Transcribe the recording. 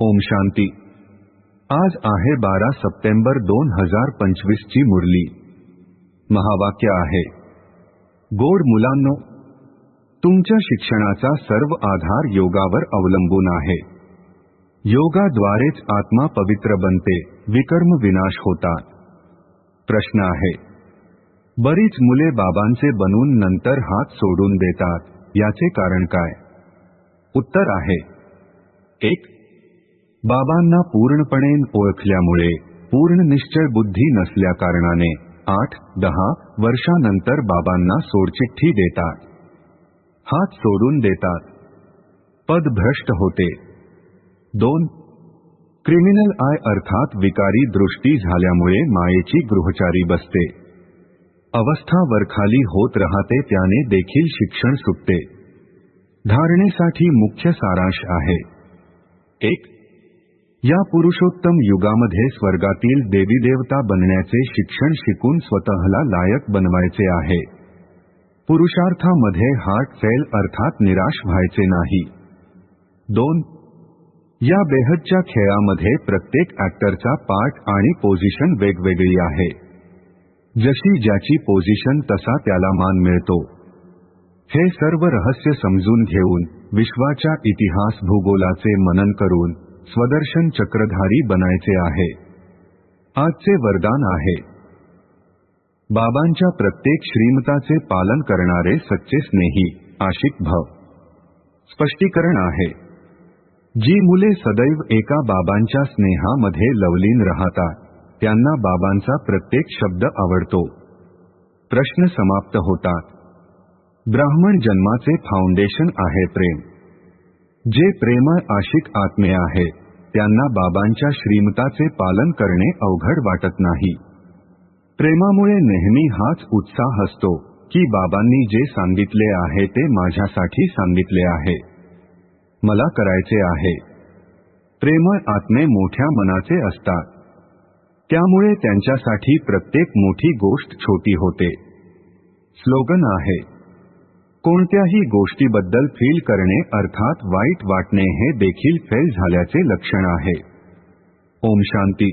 ओम शांती. आज आहे बारा सप्टेंबर दोन हजार पंचवीस ची मुरली. महावाक्य आहे. गोड मुलांनो तुमच्या शिक्षणाचा सर्व आधार योगावर अवलंबून आहे. योगाद्वारेच आत्मा पवित्र बनते विकर्म विनाश होतात. प्रश्न आहे बरीच मुले बाबांचे बनून नंतर हात सोडून देतात याचे कारण काय? उत्तर आहे एक बाबांना पूर्णपणे ओळखल्यामुळे पूर्ण निश्चय बुद्धी नसल्या कारणाने आठ दहा वर्षानंतर बाबांना सोडचिठ्ठी देतात. हात सोडून देतात. पद भ्रष्ट होते. दोन क्रिमिनल आय अर्थात विकारी दृष्टी झाल्यामुळे मायेची गृहचारी बसते. अवस्था वरखाली होत राहते त्याने देखील शिक्षण सुटते. धारणेसाठी मुख्य सारांश आहे. एक या पुरुषोत्तम युगामध्ये स्वर्गातील देवी देवता बनण्याचे शिक्षण शिकून स्वतःला लायक बनवायचे आहे. पुरुषार्थामध्ये हार्ट फेल अर्थात निराश व्हायचे नाही. दोन या बेहदच्या खेळामध्ये प्रत्येक ऍक्टरचा पार्ट आणि पोझिशन वेगवेगळी आहे. जशी ज्याची पोझिशन तसा त्याला मान मिळतो. हे सर्व रहस्य समजून घेऊन विश्वाच्या इतिहास भूगोलाचे मनन करून स्वदर्शन चक्रधारी बनायचे आहे. आजचे वरदान आहे. बाबांच्या प्रत्येक श्रीमताचे पालन करणारे सच्चे स्नेही आशिक भव. स्पष्टीकरण आहे. जी मुले सदैव एका बाबांच्या स्नेहामध्ये लवलीन राहतात त्यांना बाबांचा प्रत्येक शब्द आवडतो. प्रश्न समाप्त होतात. ब्राह्मण जन्माचे फाउंडेशन आहे प्रेम. जे प्रेमळ आशिक आत्मे आहे त्यांना बाबांच्या श्रीमताचे पालन करणे अवघड वाटत नाही. प्रेमामुळे नेहमी हाच उत्साह असतो की बाबांनी जे सांगितले आहे ते माझ्यासाठी सांगितले आहे. मला करायचे आहे. प्रेमळ आत्मे मोठ्या मनाचे असतात. त्यामुळे त्यांच्यासाठी प्रत्येक मोठी गोष्ट छोटी होते. स्लोगन आहे कोणत्याही गोष्टीबद्दल फील करणे अर्थात वाईट वाटणे हे देखील फेल झाल्याचे लक्षण आहे. ओम शांती.